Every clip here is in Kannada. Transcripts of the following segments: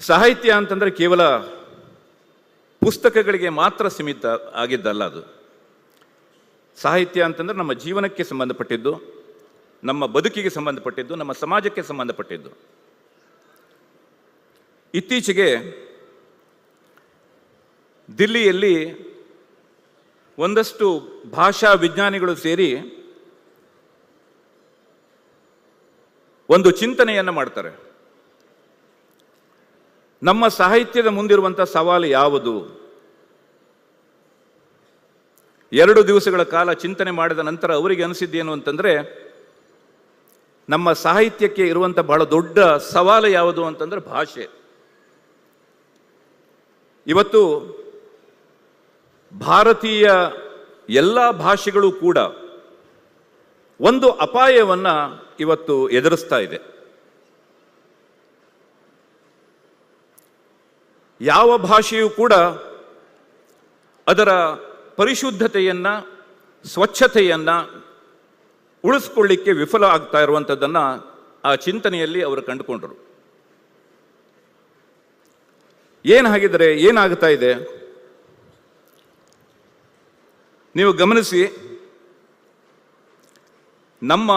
ಸಾಹಿತ್ಯ ಅಂತಂದ್ರೆ ಕೇವಲ ಪುಸ್ತಕಗಳಿಗೆ ಮಾತ್ರ ಸೀಮಿತ ಆಗಿದ್ದಲ್ಲ ಅದು. ಸಾಹಿತ್ಯ ಅಂತಂದ್ರೆ ನಮ್ಮ ಜೀವನಕ್ಕೆ ಸಂಬಂಧಪಟ್ಟಿದ್ದು, ನಮ್ಮ ಬದುಕಿಗೆ ಸಂಬಂಧಪಟ್ಟಿದ್ದು, ನಮ್ಮ ಸಮಾಜಕ್ಕೆ ಸಂಬಂಧಪಟ್ಟಿದ್ದು. ಇತ್ತೀಚೆಗೆ ದಿಲ್ಲಿಯಲ್ಲಿ ಒಂದಷ್ಟು ಭಾಷಾ ವಿಜ್ಞಾನಿಗಳು ಸೇರಿ ಒಂದು ಚಿಂತನೆಯನ್ನು ಮಾಡ್ತಾರೆ. ನಮ್ಮ ಸಾಹಿತ್ಯದ ಮುಂದಿರುವಂಥ ಸವಾಲು ಯಾವುದು? ಎರಡು ದಿವಸಗಳ ಕಾಲ ಚಿಂತನೆ ಮಾಡಿದ ನಂತರ ಅವರಿಗೆ ಅನಿಸಿದ್ದೇನು ಅಂತಂದ್ರೆ, ನಮ್ಮ ಸಾಹಿತ್ಯಕ್ಕೆ ಇರುವಂಥ ಬಹಳ ದೊಡ್ಡ ಸವಾಲು ಯಾವುದು ಅಂತಂದ್ರೆ ಭಾಷೆ. ಇವತ್ತು ಭಾರತೀಯ ಎಲ್ಲ ಭಾಷೆಗಳು ಕೂಡ ಒಂದು ಅಪಾಯವನ್ನ ಇವತ್ತು ಎದುರಿಸ್ತಾ ಇದೆ. ಯಾವ ಭಾಷೆಯೂ ಕೂಡ ಅದರ ಪರಿಶುದ್ಧತೆಯನ್ನು, ಸ್ವಚ್ಛತೆಯನ್ನು ಉಳಿಸ್ಕೊಳ್ಳಿಕ್ಕೆ ವಿಫಲ ಆಗ್ತಾ ಇರುವಂಥದ್ದನ್ನು ಆ ಚಿಂತನೆಯಲ್ಲಿ ಅವರು ಕಂಡುಕೊಂಡರು. ಏನು ಹಾಗಿದ್ರೆ ಏನಾಗ್ತಾ ಇದೆ? ನೀವು ಗಮನಿಸಿ, ನಮ್ಮ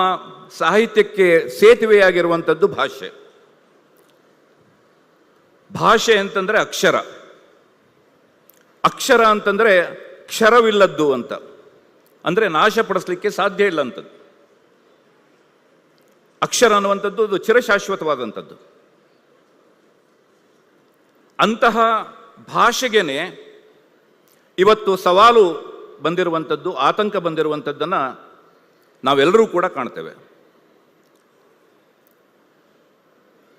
ಸಾಹಿತ್ಯಕ್ಕೆ ಸೇತುವೆಯಾಗಿರುವಂಥದ್ದು ಭಾಷೆ. ಭಾಷೆ ಅಂತಂದ್ರೆ ಅಕ್ಷರ. ಅಕ್ಷರ ಅಂತಂದರೆ ಕ್ಷರವಿಲ್ಲದ್ದು ಅಂತ. ಅಂದ್ರೆ ನಾಶಪಡಿಸ್ಲಿಕ್ಕೆ ಸಾಧ್ಯ ಇಲ್ಲ ಅಂತದ್ದು. ಅಕ್ಷರ ಅನ್ನುವಂಥದ್ದು ಅದು ಚಿರಶಾಶ್ವತವಾದಂಥದ್ದು. ಅಂತಹ ಭಾಷೆಗೆನೆ ಇವತ್ತು ಸವಾಲು ಬಂದಿರುವಂಥದ್ದು, ಆತಂಕ ಬಂದಿರುವಂಥದ್ದನ್ನು ನಾವೆಲ್ಲರೂ ಕೂಡ ಕಾಣ್ತೇವೆ.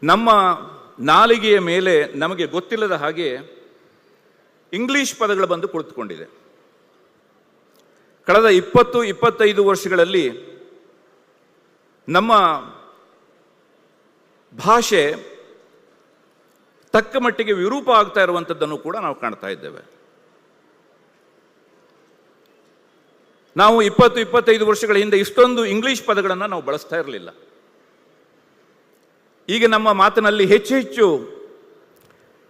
ನಮ್ಮ ನಾಲಿಗೆಯ ಮೇಲೆ ನಮಗೆ ಗೊತ್ತಿಲ್ಲದ ಹಾಗೆ ಇಂಗ್ಲಿಷ್ ಪದಗಳು ಬಂದು ಕುಳಿತುಕೊಂಡಿದೆ. ಕಳೆದ ಇಪ್ಪತ್ತು, ಇಪ್ಪತ್ತೈದು ವರ್ಷಗಳಲ್ಲಿ ನಮ್ಮ ಭಾಷೆ ತಕ್ಕ ಮಟ್ಟಿಗೆ ವಿರೂಪ ಆಗ್ತಾ ಇರುವಂಥದ್ದನ್ನು ಕೂಡ ನಾವು ಕಾಣ್ತಾ ಇದ್ದೇವೆ. ನಾವು ಇಪ್ಪತ್ತು, ಇಪ್ಪತ್ತೈದು ವರ್ಷಗಳ ಹಿಂದೆ ಇಷ್ಟೊಂದು ಇಂಗ್ಲಿಷ್ ಪದಗಳನ್ನು ನಾವು ಬಳಸ್ತಾ ಇರಲಿಲ್ಲ. ಈಗ ನಮ್ಮ ಮಾತಿನಲ್ಲಿ ಹೆಚ್ಚು ಹೆಚ್ಚು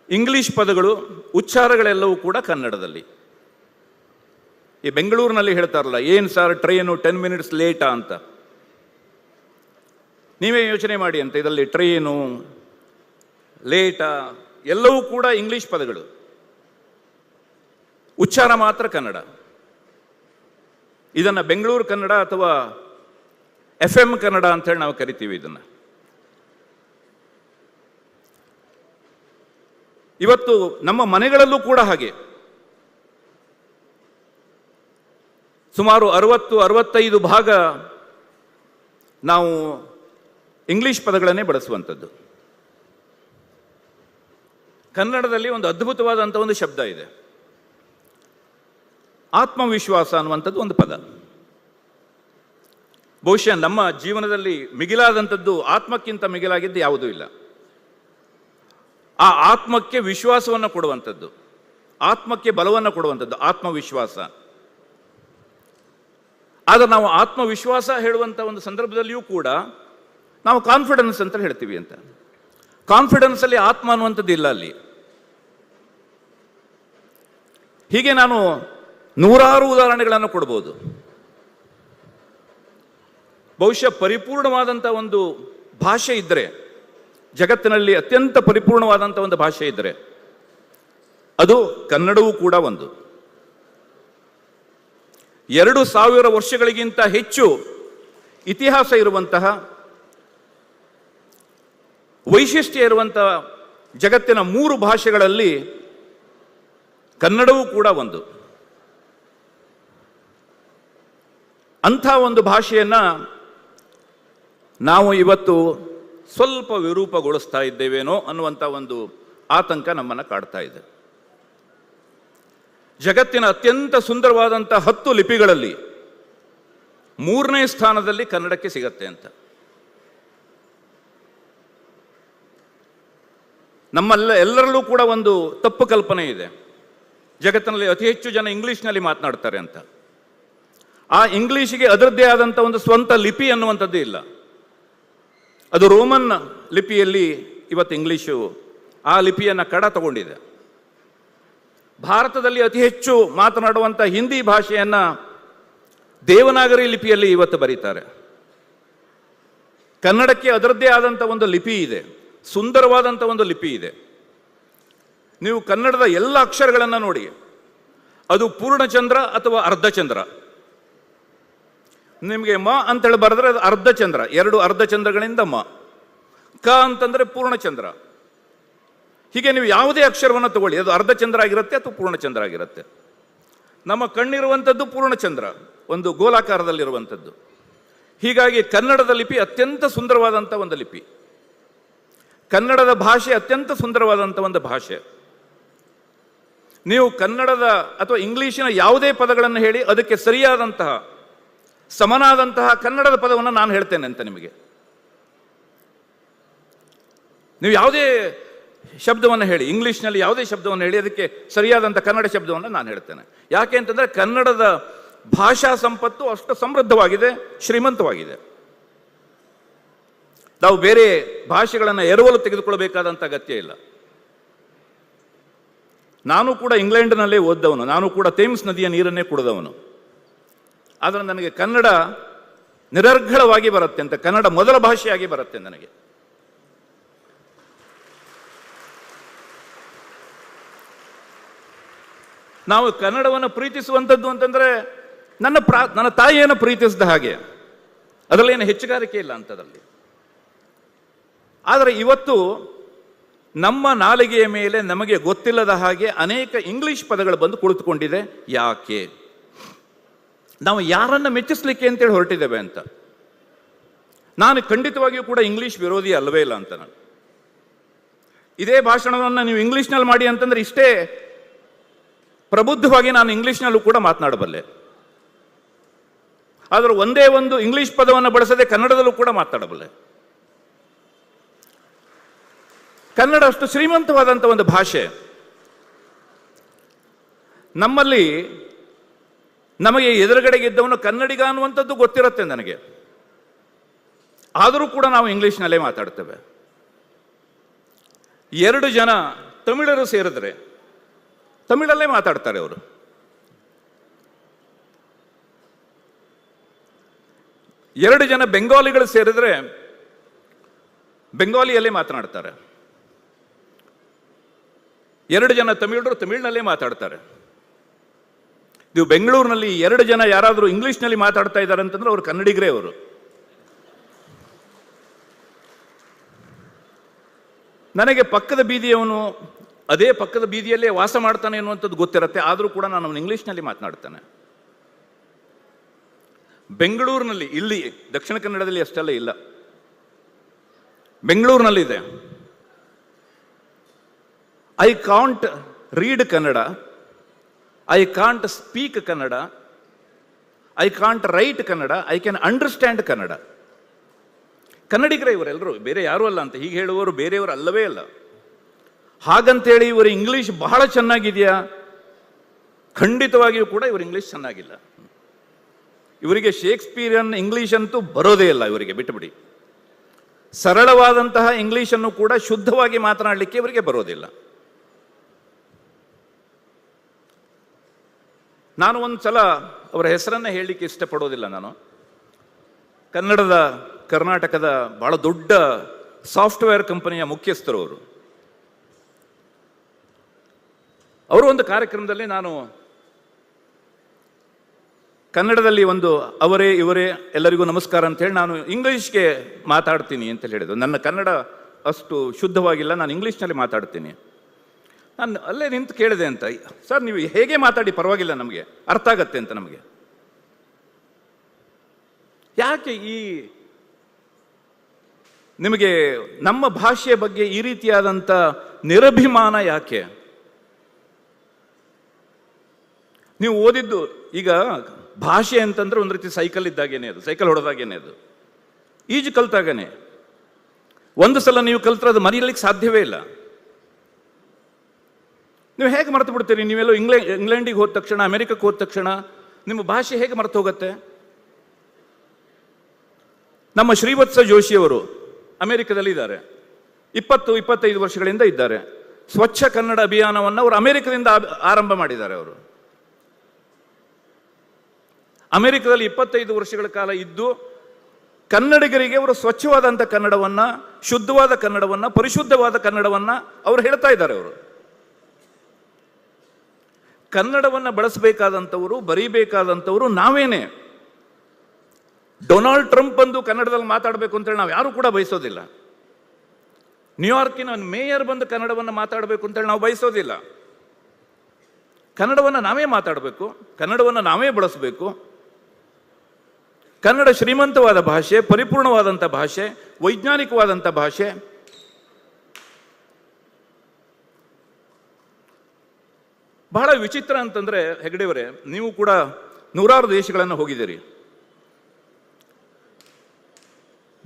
ಇಂಗ್ಲಿಷ್ ಪದಗಳು, ಉಚ್ಚಾರಗಳೆಲ್ಲವೂ ಕೂಡ ಕನ್ನಡದಲ್ಲಿ. ಈ ಬೆಂಗಳೂರಿನಲ್ಲಿ ಹೇಳ್ತಾರಲ್ಲ, ಏನು ಸರ್ ಟ್ರೈನು ಟೆನ್ ಮಿನಿಟ್ಸ್ ಲೇಟಾ ಅಂತ? ನೀವೇ ಯೋಚನೆ ಮಾಡಿ ಅಂತ, ಇದರಲ್ಲಿ ಟ್ರೈನು, ಲೇಟಾ, ಎಲ್ಲವೂ ಕೂಡ ಇಂಗ್ಲಿಷ್ ಪದಗಳು. ಉಚ್ಚಾರ ಮಾತ್ರ ಕನ್ನಡ. ಇದನ್ನು ಬೆಂಗಳೂರು ಕನ್ನಡ ಅಥವಾ ಎಫ್ ಎಂ ಕನ್ನಡ ಅಂತ ಹೇಳಿ ನಾವು ಕರಿತೀವಿ ಇದನ್ನು. ಇವತ್ತು ನಮ್ಮ ಮನೆಗಳಲ್ಲೂ ಕೂಡ ಹಾಗೆ. ಸುಮಾರು ಅರವತ್ತು, ಅರವತ್ತೈದು ಭಾಗ ನಾವು ಇಂಗ್ಲಿಷ್ ಪದಗಳನ್ನೇ ಬಳಸುವಂಥದ್ದು. ಕನ್ನಡದಲ್ಲಿ ಒಂದು ಅದ್ಭುತವಾದಂಥ ಒಂದು ಶಬ್ದ ಇದೆ. ಆತ್ಮವಿಶ್ವಾಸ ಅನ್ನುವಂಥದ್ದು ಒಂದು ಪದ. ಬಹುಶಃ ನಮ್ಮ ಜೀವನದಲ್ಲಿ ಮಿಗಿಲಾದಂಥದ್ದು ಆತ್ಮಕ್ಕಿಂತ ಮಿಗಿಲಾಗಿದ್ದು ಯಾವುದೂ ಇಲ್ಲ. ಆ ಆತ್ಮಕ್ಕೆ ವಿಶ್ವಾಸವನ್ನು ಕೊಡುವಂಥದ್ದು. ಆತ್ಮಕ್ಕೆ ಬಲವನ್ನು ಕೊಡುವಂಥದ್ದು, ಆತ್ಮವಿಶ್ವಾಸ. ಆದರೆ ನಾವು ಆತ್ಮವಿಶ್ವಾಸ ಹೇಳುವಂಥ ಒಂದು ಸಂದರ್ಭದಲ್ಲಿಯೂ ಕೂಡ ನಾವು ಕಾನ್ಫಿಡೆನ್ಸ್ ಅಂತ ಹೇಳ್ತೀವಿ ಅಂತ. ಕಾನ್ಫಿಡೆನ್ಸ್ ಅಲ್ಲಿ ಆತ್ಮ ಅನ್ನುವಂಥದ್ದು ಇಲ್ಲ ಅಲ್ಲಿ. ಹೀಗೆ ನಾನು ನೂರಾರು ಉದಾಹರಣೆಗಳನ್ನು ಕೊಡ್ಬೋದು. ಬಹುಶಃ ಪರಿಪೂರ್ಣವಾದಂಥ ಒಂದು ಭಾಷೆ ಇದ್ದರೆ ಜಗತ್ತಿನಲ್ಲಿ ಅತ್ಯಂತ ಪರಿಪೂರ್ಣವಾದಂಥ ಒಂದು ಭಾಷೆ ಇದ್ದರೆ ಅದು ಕನ್ನಡವೂ ಕೂಡ ಒಂದು. ಎರಡು ಸಾವಿರ ವರ್ಷಗಳಿಗಿಂತ ಹೆಚ್ಚು ಇತಿಹಾಸ ಇರುವಂತಹ, ವೈಶಿಷ್ಟ್ಯ ಇರುವಂತಹ ಜಗತ್ತಿನ ಮೂರು ಭಾಷೆಗಳಲ್ಲಿ ಕನ್ನಡವೂ ಕೂಡ ಒಂದು. ಅಂಥ ಒಂದು ಭಾಷೆಯನ್ನ ನಾವು ಇವತ್ತು ಸ್ವಲ್ಪ ವಿರೂಪಗೊಳಿಸ್ತಾ ಇದ್ದೇವೇನೋ ಅನ್ನುವಂಥ ಒಂದು ಆತಂಕ ನಮ್ಮನ್ನು ಕಾಡ್ತಾ ಇದೆ. ಜಗತ್ತಿನ ಅತ್ಯಂತ ಸುಂದರವಾದಂಥ ಹತ್ತು ಲಿಪಿಗಳಲ್ಲಿ ಮೂರನೇ ಸ್ಥಾನದಲ್ಲಿ ಕನ್ನಡಕ್ಕೆ ಸಿಗತ್ತೆ ಅಂತ. ನಮ್ಮಲ್ಲ ಎಲ್ಲರಲ್ಲೂ ಕೂಡ ಒಂದು ತಪ್ಪು ಕಲ್ಪನೆ ಇದೆ. ಜಗತ್ತಿನಲ್ಲಿ ಅತಿ ಹೆಚ್ಚು ಜನ ಇಂಗ್ಲಿಷ್ನಲ್ಲಿ ಮಾತನಾಡ್ತಾರೆ ಅಂತ. ಆ ಇಂಗ್ಲಿಷಿಗೆ ಅದರದ್ದೇ ಆದಂಥ ಒಂದು ಸ್ವಂತ ಲಿಪಿ ಅನ್ನುವಂಥದ್ದೇ ಇಲ್ಲ. ಅದು ರೋಮನ್ ಲಿಪಿಯಲ್ಲಿ ಇವತ್ತು ಇಂಗ್ಲೀಷು ಆ ಲಿಪಿಯನ್ನು ಕಡ ತಗೊಂಡಿದೆ. ಭಾರತದಲ್ಲಿ ಅತಿ ಹೆಚ್ಚು ಮಾತನಾಡುವಂಥ ಹಿಂದಿ ಭಾಷೆಯನ್ನು ದೇವನಾಗರಿ ಲಿಪಿಯಲ್ಲಿ ಇವತ್ತು ಬರೀತಾರೆ. ಕನ್ನಡಕ್ಕೆ ಅದರದ್ದೇ ಆದಂಥ ಒಂದು ಲಿಪಿ ಇದೆ. ಸುಂದರವಾದಂಥ ಒಂದು ಲಿಪಿ ಇದೆ. ನೀವು ಕನ್ನಡದ ಎಲ್ಲ ಅಕ್ಷರಗಳನ್ನು ನೋಡಿ. ಅದು ಪೂರ್ಣಚಂದ್ರ ಅಥವಾ ಅರ್ಧಚಂದ್ರ. ನಿಮಗೆ ಮ ಅಂತೇಳಿ ಬರೆದ್ರೆ ಅದು ಅರ್ಧ ಚಂದ್ರ, ಎರಡು ಅರ್ಧ ಚಂದ್ರಗಳಿಂದ ಮ. ಕ ಅಂತಂದ್ರೆ ಪೂರ್ಣಚಂದ್ರ ಹೀಗೆ ನೀವು ಯಾವುದೇ ಅಕ್ಷರವನ್ನು ತಗೊಳ್ಳಿ, ಅದು ಅರ್ಧ ಚಂದ್ರ ಆಗಿರುತ್ತೆ ಅಥವಾ ಪೂರ್ಣ ಚಂದ್ರ ಆಗಿರುತ್ತೆ. ನಮ್ಮ ಕಣ್ಣಿರುವಂಥದ್ದು ಪೂರ್ಣಚಂದ್ರ ಒಂದು ಗೋಲಾಕಾರದಲ್ಲಿರುವಂಥದ್ದು. ಹೀಗಾಗಿ ಕನ್ನಡದ ಲಿಪಿ ಅತ್ಯಂತ ಸುಂದರವಾದಂಥ ಒಂದು ಲಿಪಿ. ಕನ್ನಡದ ಭಾಷೆ ಅತ್ಯಂತ ಸುಂದರವಾದಂಥ ಒಂದು ಭಾಷೆ. ನೀವು ಕನ್ನಡದ ಅಥವಾ ಇಂಗ್ಲೀಷಿನ ಯಾವುದೇ ಪದಗಳನ್ನು ಹೇಳಿ ಅದಕ್ಕೆ ಸರಿಯಾದಂತಹ ಸಮನಾದಂತಹ ಕನ್ನಡದ ಪದವನ್ನು ನಾನು ಹೇಳ್ತೇನೆ ಅಂತ ನಿಮಗೆ. ನೀವು ಯಾವುದೇ ಶಬ್ದವನ್ನು ಹೇಳಿ, ಇಂಗ್ಲಿಷ್ನಲ್ಲಿ ಯಾವುದೇ ಶಬ್ದವನ್ನು ಹೇಳಿ, ಅದಕ್ಕೆ ಸರಿಯಾದಂಥ ಕನ್ನಡ ಶಬ್ದವನ್ನು ನಾನು ಹೇಳ್ತೇನೆ. ಯಾಕೆ ಅಂತಂದರೆ ಕನ್ನಡದ ಭಾಷಾ ಸಂಪತ್ತು ಅಷ್ಟು ಸಮೃದ್ಧವಾಗಿದೆ, ಶ್ರೀಮಂತವಾಗಿದೆ. ನಾವು ಬೇರೆ ಭಾಷೆಗಳನ್ನು ಎರವಲು ತೆಗೆದುಕೊಳ್ಳಬೇಕಾದಂಥ ಅಗತ್ಯ ಇಲ್ಲ. ನಾನು ಕೂಡ ಇಂಗ್ಲೆಂಡ್ನಲ್ಲೇ ಓದ್ದವನು, ನಾನು ಕೂಡ ಥೇಮ್ಸ್ ನದಿಯ ನೀರನ್ನೇ ಕುಡಿದವನು. ಆದರೆ ನನಗೆ ಕನ್ನಡ ನಿರರ್ಗಳವಾಗಿ ಬರುತ್ತೆ ಅಂತ, ಕನ್ನಡ ಮೊದಲ ಭಾಷೆಯಾಗಿ ಬರುತ್ತೆ ನನಗೆ. ನಾವು ಕನ್ನಡವನ್ನು ಪ್ರೀತಿಸುವಂಥದ್ದು ಅಂತಂದ್ರೆ ನನ್ನ ಪ್ರಾ, ನನ್ನ ತಾಯಿಯನ್ನು ಪ್ರೀತಿಸಿದ ಹಾಗೆ. ಅದರಲ್ಲೇನು ಹೆಚ್ಚುಗಾರಿಕೆ ಇಲ್ಲ ಅಂಥದ್ರಲ್ಲಿ ಆದರೆ ಇವತ್ತು ನಮ್ಮ ನಾಲಿಗೆಯ ಮೇಲೆ ನಮಗೆ ಗೊತ್ತಿಲ್ಲದ ಹಾಗೆ ಅನೇಕ ಇಂಗ್ಲಿಷ್ ಪದಗಳು ಬಂದು ಕುಳಿತುಕೊಂಡಿದೆ. ಯಾಕೆ? ನಾವು ಯಾರನ್ನ ಮೆಚ್ಚಿಸ್ಲಿಕ್ಕೆ ಅಂತೇಳಿ ಹೊರಟಿದ್ದೇವೆ ಅಂತ. ನಾನು ಖಂಡಿತವಾಗಿಯೂ ಕೂಡ ಇಂಗ್ಲಿಷ್ ವಿರೋಧಿ ಅಲ್ಲವೇ ಇಲ್ಲ ಅಂತ ನಾನು. ಇದೇ ಭಾಷಣವನ್ನು ನೀವು ಇಂಗ್ಲಿಷ್ನಲ್ಲಿ ಮಾಡಿ ಅಂತಂದ್ರೆ ಇಷ್ಟೇ ಪ್ರಬುದ್ಧವಾಗಿ ನಾನು ಇಂಗ್ಲಿಷ್ನಲ್ಲೂ ಕೂಡ ಮಾತನಾಡಬಲ್ಲೆ. ಆದರೆ ಒಂದೇ ಒಂದು ಇಂಗ್ಲಿಷ್ ಪದವನ್ನು ಬಳಸದೆ ಕನ್ನಡದಲ್ಲೂ ಕೂಡ ಮಾತನಾಡಬಲ್ಲೆ. ಕನ್ನಡ ಅಷ್ಟು ಶ್ರೀಮಂತವಾದಂಥ ಒಂದು ಭಾಷೆ. ನಮ್ಮಲ್ಲಿ ನಮಗೆ ಎದುರುಗಡೆಗಿದ್ದವನು ಕನ್ನಡಿಗ ಅನ್ನುವಂಥದ್ದು ಗೊತ್ತಿರುತ್ತೆ ನನಗೆ. ಆದರೂ ಕೂಡ ನಾವು ಇಂಗ್ಲಿಷ್ನಲ್ಲೇ ಮಾತಾಡ್ತೇವೆ. ಎರಡು ಜನ ತಮಿಳರು ಸೇರಿದ್ರೆ ತಮಿಳಲ್ಲೇ ಮಾತಾಡ್ತಾರೆ ಅವರು. ಎರಡು ಜನ ಬೆಂಗಾಲಿಗಳು ಸೇರಿದ್ರೆ ಬೆಂಗಾಲಿಯಲ್ಲೇ ಮಾತನಾಡ್ತಾರೆ. ಎರಡು ಜನ ತಮಿಳರು ತಮಿಳಿನಲ್ಲೇ ಮಾತಾಡ್ತಾರೆ. ನೀವು ಬೆಂಗಳೂರಿನಲ್ಲಿ ಎರಡು ಜನ ಯಾರಾದರೂ ಇಂಗ್ಲೀಷ್ನಲ್ಲಿ ಮಾತಾಡ್ತಾ ಇದ್ದಾರೆ ಅಂತಂದ್ರೆ ಅವರು ಕನ್ನಡಿಗರೇ ಅವರು. ನನಗೆ ಪಕ್ಕದ ಬೀದಿಯವನು ಅದೇ ಪಕ್ಕದ ಬೀದಿಯಲ್ಲೇ ವಾಸ ಮಾಡ್ತಾನೆ ಅನ್ನುವಂಥದ್ದು ಗೊತ್ತಿರುತ್ತೆ, ಆದರೂ ಕೂಡ ನಾನು ಅವನು ಇಂಗ್ಲೀಷ್ನಲ್ಲಿ ಮಾತನಾಡ್ತಾನೆ. ಬೆಂಗಳೂರಿನಲ್ಲಿ, ಇಲ್ಲಿ, ದಕ್ಷಿಣ ಕನ್ನಡದಲ್ಲಿ ಅಷ್ಟೆಲ್ಲ ಇಲ್ಲ. ಬೆಂಗಳೂರಿನಲ್ಲಿದೆ. I can't read Kannada. I can't speak Kannada I can't write Kannada I can understand Kannada ಕನ್ನಡಿಗರೇ ಇವರೆಲ್ಲರೂ ಬೇರೆ ಯಾರೂ ಅಲ್ಲ ಅಂತ ಹೀಗೆ ಹೇಳುವವರು ಬೇರೆಯವರು ಅಲ್ಲವೇ ಅಲ್ಲ. ಹಾಗಂತೇಳಿ ಇವರು ಇಂಗ್ಲೀಷ್ ಬಹಳ ಚೆನ್ನಾಗಿದೆಯಾ? ಖಂಡಿತವಾಗಿಯೂ ಕೂಡ ಇವರು ಇಂಗ್ಲೀಷ್ ಚೆನ್ನಾಗಿಲ್ಲ. ಇವರಿಗೆ ಶೇಕ್ಸ್ಪಿಯರನ್ ಇಂಗ್ಲೀಷ್ ಅಂತೂ ಬರೋದೇ ಇಲ್ಲ ಇವರಿಗೆ ಬಿಟ್ಟುಬಿಡಿ ಸರಳವಾದಂತಹ ಇಂಗ್ಲೀಷನ್ನು ಕೂಡ ಶುದ್ಧವಾಗಿ ಮಾತನಾಡಲಿಕ್ಕೆ ಇವರಿಗೆ ಬರೋದಿಲ್ಲ. ನಾನು ಒಂದು ಸಲ ಅವರ ಹೆಸರನ್ನ ಹೇಳಲಿಕ್ಕೆ ಇಷ್ಟಪಡೋದಿಲ್ಲ ನಾನು. ಕನ್ನಡದ, ಕರ್ನಾಟಕದ ಬಹಳ ದೊಡ್ಡ ಸಾಫ್ಟ್ವೇರ್ ಕಂಪನಿಯ ಮುಖ್ಯಸ್ಥರು ಅವರು. ಅವರು ಒಂದು ಕಾರ್ಯಕ್ರಮದಲ್ಲಿ ನಾನು ಕನ್ನಡದಲ್ಲಿ ಒಂದು ಅವರೇ, ಇವರೇ ಎಲ್ಲರಿಗೂ ನಮಸ್ಕಾರ ಅಂತ ಹೇಳಿ ನಾನು ಇಂಗ್ಲೀಷ್ಗೆ ಮಾತಾಡ್ತೀನಿ ಅಂತ ಹೇಳಿದ್ರು ನನ್ನ ಕನ್ನಡ ಅಷ್ಟು ಶುದ್ಧವಾಗಿಲ್ಲ, ನಾನು ಇಂಗ್ಲೀಷ್ನಲ್ಲಿ ಮಾತಾಡ್ತೀನಿ. ನಾನು ಅಲ್ಲೇ ನಿಂತು ಕೇಳಿದೆ ಅಂತ. ಸರ್, ನೀವು ಹೇಗೆ ಮಾತಾಡಿ ಪರವಾಗಿಲ್ಲ ನಮಗೆ. ಅರ್ಥ ಆಗತ್ತೆ ಅಂತ ನಮಗೆ. ಯಾಕೆ ಈ ನಿಮಗೆ ನಮ್ಮ ಭಾಷೆಯ ಬಗ್ಗೆ ಈ ರೀತಿಯಾದಂಥ ನಿರಭಿಮಾನ ಯಾಕೆ? ನೀವು ಓದಿದ್ದು ಈಗ ಭಾಷೆ ಅಂತಂದ್ರೆ ಒಂದು ರೀತಿ ಸೈಕಲ್ ಇದ್ದಾಗೇನೆ ಅದು ಸೈಕಲ್ ಹೊಡೆದಾಗೇನೆ ಅದು. ಈಜು ಕಲ್ತಾಗನೆ. ಒಂದು ಸಲ ನೀವು ಕಲ್ತ್ರೆ ಅದು ಮರೆಯಲಿಕ್ಕೆ ಸಾಧ್ಯವೇ ಇಲ್ಲ. ನೀವು ಹೇಗೆ ಮರೆತು ಬಿಡ್ತೀರಿ? ನೀವೆಲ್ಲೋ ಇಂಗ್ಲೆಂಡ್ ಇಂಗ್ಲೆಂಡಿಗೆ ಹೋದ ತಕ್ಷಣ, ಅಮೆರಿಕಕ್ಕೆ ಹೋದ ತಕ್ಷಣ ನಿಮ್ಮ ಭಾಷೆ ಹೇಗೆ ಮರೆತು ಹೋಗುತ್ತೆ? ನಮ್ಮ ಶ್ರೀವತ್ಸ ಜೋಶಿಯವರು ಅಮೆರಿಕದಲ್ಲಿ ಇದ್ದಾರೆ ಇಪ್ಪತ್ತು, ಇಪ್ಪತ್ತೈದು ವರ್ಷಗಳಿಂದ ಇದ್ದಾರೆ. ಸ್ವಚ್ಛ ಕನ್ನಡ ಅಭಿಯಾನವನ್ನು ಅವರು ಅಮೆರಿಕದಿಂದ ಆರಂಭ ಮಾಡಿದ್ದಾರೆ ಅವರು. ಅಮೆರಿಕದಲ್ಲಿ ಇಪ್ಪತ್ತೈದು ವರ್ಷಗಳ ಕಾಲ ಇದ್ದು, ಕನ್ನಡಿಗರಿಗೆ ಅವರು ಸ್ವಚ್ಛವಾದಂಥ ಕನ್ನಡವನ್ನ, ಶುದ್ಧವಾದ ಕನ್ನಡವನ್ನ, ಪರಿಶುದ್ಧವಾದ ಕನ್ನಡವನ್ನ ಅವರು ಹೇಳ್ತಾ ಇದ್ದಾರೆ ಅವರು. ಕನ್ನಡವನ್ನ ಬಳಸಬೇಕಾದಂಥವರು, ಬರೀಬೇಕಾದಂಥವರು ನಾವೇನೆ. ಡೊನಾಲ್ಡ್ ಟ್ರಂಪ್ ಬಂದು ಕನ್ನಡದಲ್ಲಿ ಮಾತಾಡಬೇಕು ಅಂತೇಳಿ ನಾವು ಯಾರು ಕೂಡ ಬಯಸೋದಿಲ್ಲ. ನ್ಯೂಯಾರ್ಕಿನ ಮೇಯರ್ ಬಂದು ಕನ್ನಡವನ್ನು ಮಾತಾಡಬೇಕು ಅಂತೇಳಿ ನಾವು ಬಯಸೋದಿಲ್ಲ. ಕನ್ನಡವನ್ನು ನಾವೇ ಮಾತಾಡಬೇಕು, ಕನ್ನಡವನ್ನು ನಾವೇ ಬಳಸಬೇಕು. ಕನ್ನಡ ಶ್ರೀಮಂತವಾದ ಭಾಷೆ, ಪರಿಪೂರ್ಣವಾದಂಥ ಭಾಷೆ, ವೈಜ್ಞಾನಿಕವಾದಂಥ ಭಾಷೆ ಬಹಳ ವಿಚಿತ್ರ ಅಂತಂದ್ರೆ ಹೆಗಡೆಯವರೇ, ನೀವು ಕೂಡ ನೂರಾರು ದೇಶಗಳನ್ನು ಹೋಗಿದ್ದೀರಿ.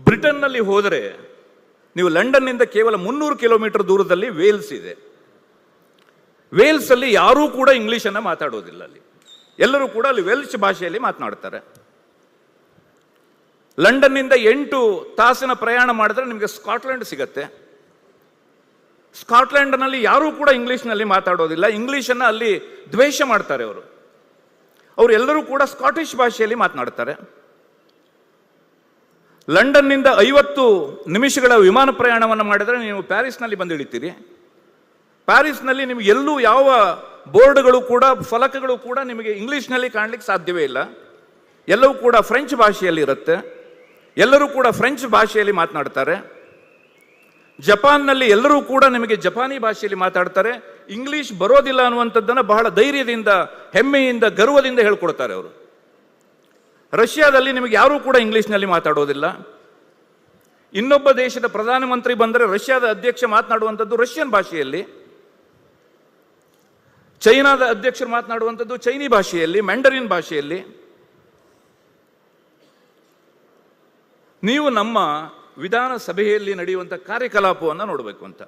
ಬ್ರಿಟನ್ನಲ್ಲಿ ಹೋದರೆ ನೀವು ಲಂಡನ್ನಿಂದ ಕೇವಲ ಮುನ್ನೂರು ಕಿಲೋಮೀಟರ್ ದೂರದಲ್ಲಿ ವೇಲ್ಸ್ ಇದೆ. ವೇಲ್ಸ್ ಅಲ್ಲಿ ಯಾರೂ ಕೂಡ ಇಂಗ್ಲಿಷನ್ನು ಮಾತಾಡೋದಿಲ್ಲ ಅಲ್ಲಿ. ಎಲ್ಲರೂ ಕೂಡ ಅಲ್ಲಿ ವೆಲ್ಚ್ ಭಾಷೆಯಲ್ಲಿ ಮಾತನಾಡ್ತಾರೆ. ಲಂಡನ್ನಿಂದ ಎಂಟು ತಾಸಿನ ಪ್ರಯಾಣ ಮಾಡಿದ್ರೆ ನಿಮಗೆ ಸ್ಕಾಟ್ಲೆಂಡ್ ಸಿಗತ್ತೆ. ಸ್ಕಾಟ್ಲೆಂಡ್ನಲ್ಲಿ ಯಾರೂ ಕೂಡ ಇಂಗ್ಲಿಷ್ನಲ್ಲಿ ಮಾತಾಡೋದಿಲ್ಲ. ಇಂಗ್ಲೀಷನ್ನು ಅಲ್ಲಿ ದ್ವೇಷ ಮಾಡ್ತಾರೆ ಅವರು. ಅವರೆಲ್ಲರೂ ಕೂಡ ಸ್ಕಾಟಿಷ್ ಭಾಷೆಯಲ್ಲಿ ಮಾತನಾಡ್ತಾರೆ. ಲಂಡನ್ನಿಂದ ಐವತ್ತು ನಿಮಿಷಗಳ ವಿಮಾನ ಪ್ರಯಾಣವನ್ನು ಮಾಡಿದರೆ ನೀವು ಪ್ಯಾರಿಸ್ನಲ್ಲಿ ಬಂದು ಪ್ಯಾರಿಸ್ನಲ್ಲಿ ನಿಮಗೆ ಎಲ್ಲೂ ಯಾವ ಬೋರ್ಡ್ಗಳು ಕೂಡ, ಫಲಕಗಳು ಕೂಡ ನಿಮಗೆ ಇಂಗ್ಲಿಷ್ನಲ್ಲಿ ಕಾಣಲಿಕ್ಕೆ ಸಾಧ್ಯವೇ ಇಲ್ಲ. ಎಲ್ಲವೂ ಕೂಡ ಫ್ರೆಂಚ್ ಭಾಷೆಯಲ್ಲಿ ಇರುತ್ತೆ. ಎಲ್ಲರೂ ಕೂಡ ಫ್ರೆಂಚ್ ಭಾಷೆಯಲ್ಲಿ ಮಾತನಾಡ್ತಾರೆ. ಜಪಾನ್ನಲ್ಲಿ ಎಲ್ಲರೂ ಕೂಡ ನಿಮಗೆ ಜಪಾನಿ ಭಾಷೆಯಲ್ಲಿ ಮಾತಾಡ್ತಾರೆ. ಇಂಗ್ಲಿಷ್ ಬರೋದಿಲ್ಲ ಅನ್ನುವಂಥದ್ದನ್ನು ಬಹಳ ಧೈರ್ಯದಿಂದ, ಹೆಮ್ಮೆಯಿಂದ, ಗರ್ವದಿಂದ ಹೇಳ್ಕೊಡ್ತಾರೆ ಅವರು. ರಷ್ಯಾದಲ್ಲಿ ನಿಮಗೆ ಯಾರೂ ಕೂಡ ಇಂಗ್ಲಿಷ್ನಲ್ಲಿ ಮಾತಾಡೋದಿಲ್ಲ. ಇನ್ನೊಬ್ಬ ದೇಶದ ಪ್ರಧಾನಮಂತ್ರಿ ಬಂದರೆ ರಷ್ಯಾದ ಅಧ್ಯಕ್ಷ ಮಾತನಾಡುವಂಥದ್ದು ರಷ್ಯನ್ ಭಾಷೆಯಲ್ಲಿ. ಚೈನಾದ ಅಧ್ಯಕ್ಷರು ಮಾತನಾಡುವಂಥದ್ದು ಚೈನಿ ಭಾಷೆಯಲ್ಲಿ ಮ್ಯಾಂಡರಿನ್ ಭಾಷೆಯಲ್ಲಿ. ನೀವು ನಮ್ಮ ವಿಧಾನಸಭೆಯಲ್ಲಿ ನಡೆಯುವಂಥ ಕಾರ್ಯಕಲಾಪವನ್ನು ನೋಡಬೇಕು ಅಂತ.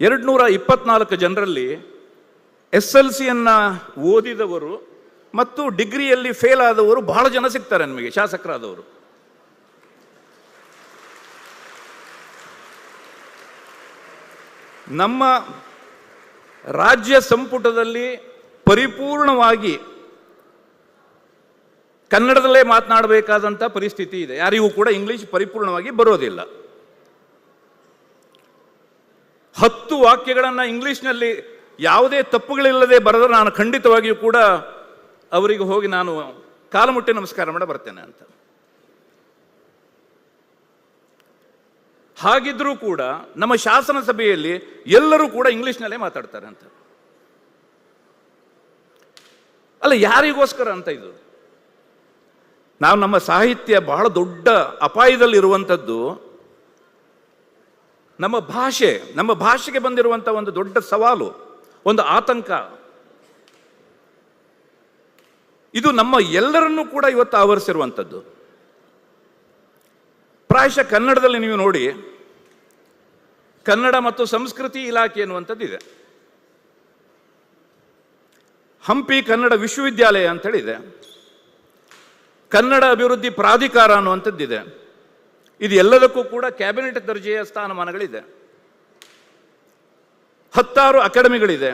ಎರಡು ನೂರ ಇಪ್ಪತ್ನಾಲ್ಕು ಜನರಲ್ಲಿ ಎಸ್ ಎಲ್ ಸಿಯನ್ನು ಓದಿದವರು ಮತ್ತು ಡಿಗ್ರಿಯಲ್ಲಿ ಫೇಲ್ ಆದವರು ಬಹಳ ಜನ ಸಿಗ್ತಾರೆ ನಿಮಗೆ, ಶಾಸಕರಾದವರು. ನಮ್ಮ ರಾಜ್ಯ ಸಂಪುಟದಲ್ಲಿ ಪರಿಪೂರ್ಣವಾಗಿ ಕನ್ನಡದಲ್ಲೇ ಮಾತನಾಡಬೇಕಾದಂಥ ಪರಿಸ್ಥಿತಿ ಇದೆ. ಯಾರಿಗೂ ಕೂಡ ಇಂಗ್ಲಿಷ್ ಪರಿಪೂರ್ಣವಾಗಿ ಬರೋದಿಲ್ಲ. ಹತ್ತು ವಾಕ್ಯಗಳನ್ನು ಇಂಗ್ಲಿಷ್ನಲ್ಲಿ ಯಾವುದೇ ತಪ್ಪುಗಳಿಲ್ಲದೆ ಬರೆದ್ರೆ ನಾನು ಖಂಡಿತವಾಗಿಯೂ ಕೂಡ ಅವರಿಗೆ ಹೋಗಿ ನಾನು ಕಾಲಮುಟ್ಟೆ ನಮಸ್ಕಾರ ಮಾಡ ಬರ್ತೇನೆ ಅಂತ. ಹಾಗಿದ್ರೂ ಕೂಡ ನಮ್ಮ ಶಾಸನ ಸಭೆಯಲ್ಲಿ ಎಲ್ಲರೂ ಕೂಡ ಇಂಗ್ಲೀಷ್ನಲ್ಲೇ ಮಾತಾಡ್ತಾರೆ ಅಂತ. ಅಲ್ಲ, ಯಾರಿಗೋಸ್ಕರ ಅಂತ ಇದು? ನಾವು ನಮ್ಮ ಸಾಹಿತ್ಯ ಬಹಳ ದೊಡ್ಡ ಅಪಾಯದಲ್ಲಿರುವಂಥದ್ದು ನಮ್ಮ ಭಾಷೆ, ನಮ್ಮ ಭಾಷೆಗೆ ಬಂದಿರುವಂಥ ಒಂದು ದೊಡ್ಡ ಸವಾಲು, ಒಂದು ಆತಂಕ. ಇದು ನಮ್ಮ ಎಲ್ಲರನ್ನೂ ಕೂಡ ಇವತ್ತು ಆವರಿಸಿರುವಂಥದ್ದು. ಪ್ರಾಯಶಃ ಕನ್ನಡದಲ್ಲಿ ನೀವು ನೋಡಿ, ಕನ್ನಡ ಮತ್ತು ಸಂಸ್ಕೃತಿ ಇಲಾಖೆ ಅನ್ನುವಂಥದ್ದು ಇದೆ. ಹಂಪಿ ಕನ್ನಡ ವಿಶ್ವವಿದ್ಯಾಲಯ ಅಂತೇಳಿ ಇದೆ ಕನ್ನಡ ಅಭಿವೃದ್ಧಿ ಪ್ರಾಧಿಕಾರ ಅನ್ನುವಂಥದ್ದಿದೆ. ಇದು ಎಲ್ಲದಕ್ಕೂ ಕೂಡ ಕ್ಯಾಬಿನೆಟ್ ದರ್ಜೆಯ ಸ್ಥಾನಮಾನಗಳಿದೆ. ಹತ್ತಾರು ಅಕಾಡೆಮಿಗಳಿದೆ.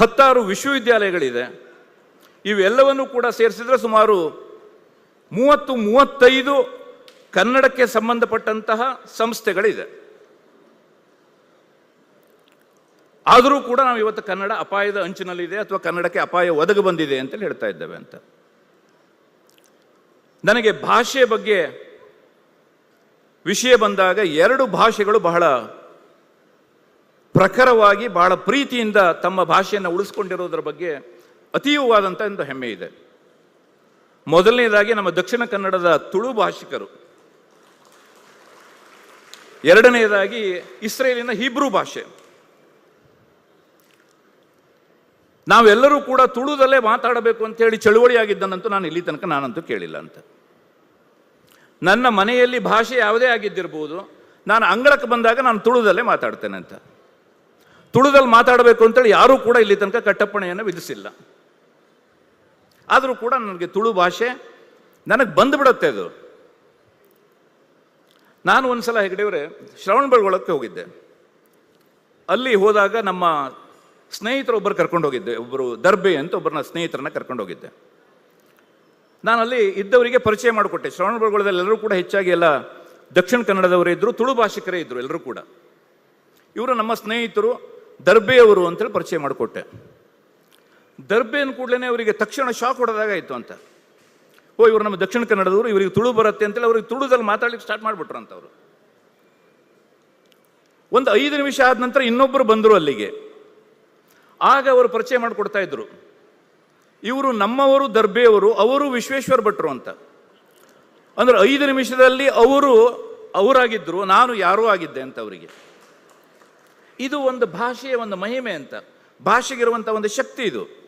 ಹತ್ತಾರು ವಿಶ್ವವಿದ್ಯಾಲಯಗಳಿದೆ. ಇವೆಲ್ಲವನ್ನು ಕೂಡ ಸೇರಿಸಿದ್ರೆ ಸುಮಾರು ಮೂವತ್ತು ಮೂವತ್ತೈದು ಕನ್ನಡಕ್ಕೆ ಸಂಬಂಧಪಟ್ಟಂತಹ ಸಂಸ್ಥೆಗಳಿದೆ. ಆದರೂ ಕೂಡ ನಾವು ಇವತ್ತು ಕನ್ನಡ ಅಪಾಯದ ಅಂಚಿನಲ್ಲಿದೆ ಅಥವಾ ಕನ್ನಡಕ್ಕೆ ಅಪಾಯ ಒದಗಿ ಬಂದಿದೆ ಅಂತೇಳಿ ಹೇಳ್ತಾ ಇದ್ದೇವೆ ಅಂತ. ನನಗೆ ಭಾಷೆ ಬಗ್ಗೆ ವಿಷಯ ಬಂದಾಗ ಎರಡು ಭಾಷೆಗಳು ಬಹಳ ಪ್ರಖರವಾಗಿ, ಬಹಳ ಪ್ರೀತಿಯಿಂದ ತಮ್ಮ ಭಾಷೆಯನ್ನು ಉಳಿಸ್ಕೊಂಡಿರೋದ್ರ ಬಗ್ಗೆ ಅತೀವವಾದಂಥ ಒಂದು ಹೆಮ್ಮೆ ಇದೆ. ಮೊದಲನೇದಾಗಿ ನಮ್ಮ ದಕ್ಷಿಣ ಕನ್ನಡದ ತುಳು ಭಾಷಿಕರು. ಎರಡನೆಯದಾಗಿ ಇಸ್ರೇಲಿನ ಹೀಬ್ರೂ ಭಾಷೆ. ನಾವೆಲ್ಲರೂ ಕೂಡ ತುಳುದಲ್ಲೇ ಮಾತಾಡಬೇಕು ಅಂತೇಳಿ ಚಳುವಳಿಯಾಗಿದ್ದನಂತೂ ನಾನು ಇಲ್ಲಿ ತನಕ ನಾನಂತೂ ಕೇಳಿಲ್ಲ ಅಂತ. ನನ್ನ ಮನೆಯಲ್ಲಿ ಭಾಷೆ ಯಾವುದೇ ಆಗಿದ್ದಿರ್ಬೋದು, ನಾನು ಅಂಗಳಕ್ಕೆ ಬಂದಾಗ ನಾನು ತುಳುದಲ್ಲೇ ಮಾತಾಡ್ತೇನೆ ಅಂತ. ತುಳುದಲ್ಲಿ ಮಾತಾಡಬೇಕು ಅಂತೇಳಿ ಯಾರೂ ಕೂಡ ಇಲ್ಲಿ ತನಕ ಕಟ್ಟಪ್ಪಣೆಯನ್ನು ವಿಧಿಸಿಲ್ಲ. ಆದರೂ ಕೂಡ ನನಗೆ ತುಳು ಭಾಷೆ ನನಗೆ ಬಂದುಬಿಡುತ್ತೆ ಅದು. ನಾನು ಒಂದ್ಸಲ ಹೆಗಡೆಯವರೇ ಶ್ರವಣ ಬೆಳಗೊಳಕ್ಕೆ ಹೋಗಿದ್ದೆ. ಅಲ್ಲಿ ಹೋದಾಗ ನಮ್ಮ ಸ್ನೇಹಿತರು ಒಬ್ಬರು ಕರ್ಕೊಂಡು ಹೋಗಿದ್ದೆ ಒಬ್ಬರು ದರ್ಬೆ ಅಂತ ಒಬ್ಬರನ್ನ ಸ್ನೇಹಿತರನ್ನ ಕರ್ಕೊಂಡೋಗಿದ್ದೆ. ನಾನು ಅಲ್ಲಿ ಇದ್ದವರಿಗೆ ಪರಿಚಯ ಮಾಡಿಕೊಟ್ಟೆ. ಶ್ರವಣಬೆಳಗೊಳದಲ್ಲಿ ಎಲ್ಲರೂ ಕೂಡ ಹೆಚ್ಚಾಗಿ ಎಲ್ಲ ದಕ್ಷಿಣ ಕನ್ನಡದವರೇ ಇದ್ದರು ತುಳು ಭಾಷಿಕರೇ ಇದ್ದರು ಎಲ್ಲರೂ ಕೂಡ. ಇವರು ನಮ್ಮ ಸ್ನೇಹಿತರು ದರ್ಬೆಯವರು ಅಂತೇಳಿ ಪರಿಚಯ ಮಾಡಿಕೊಟ್ಟೆ. ದರ್ಬೆ ಅಂದ ಕೂಡಲೇ ಅವರಿಗೆ ತಕ್ಷಣ ಶಾಕ್ ಹೊಡೆದಾಗ ಆಯಿತು ಅಂತ. ಓ, ಇವರು ನಮ್ಮ ದಕ್ಷಿಣ ಕನ್ನಡದವರು, ಇವರಿಗೆ ತುಳು ಬರುತ್ತೆ ಅಂತೇಳಿ ಅವ್ರಿಗೆ ತುಳುದಲ್ಲಿ ಮಾತಾಡ್ಲಿಕ್ಕೆ ಸ್ಟಾರ್ಟ್ ಮಾಡಿಬಿಟ್ರು ಅಂತ ಅವರು ಒಂದು ಐದು ನಿಮಿಷ ಆದ ನಂತರ ಇನ್ನೊಬ್ಬರು ಬಂದರು ಅಲ್ಲಿಗೆ. ಆಗ ಅವರು ಪರಿಚಯ ಮಾಡಿಕೊಡ್ತಾ ಇದ್ರು. ಇವರು ನಮ್ಮವರು ದರ್ಬೆಯವರು ಅವರು ವಿಶ್ವೇಶ್ವರ ಭಟ್ರು ಅಂತ. ಅಂದ್ರೆ ಐದು ನಿಮಿಷದಲ್ಲಿ ಅವರು ಅವರಾಗಿದ್ದರು ನಾನು ಯಾರೂ ಆಗಿದ್ದೆ ಅಂತ ಅವರಿಗೆ. ಇದು ಒಂದು ಭಾಷೆಯ ಒಂದು ಮಹಿಮೆ ಅಂತ. ಭಾಷೆಗಿರುವಂಥ ಒಂದು ಶಕ್ತಿ ಇದು.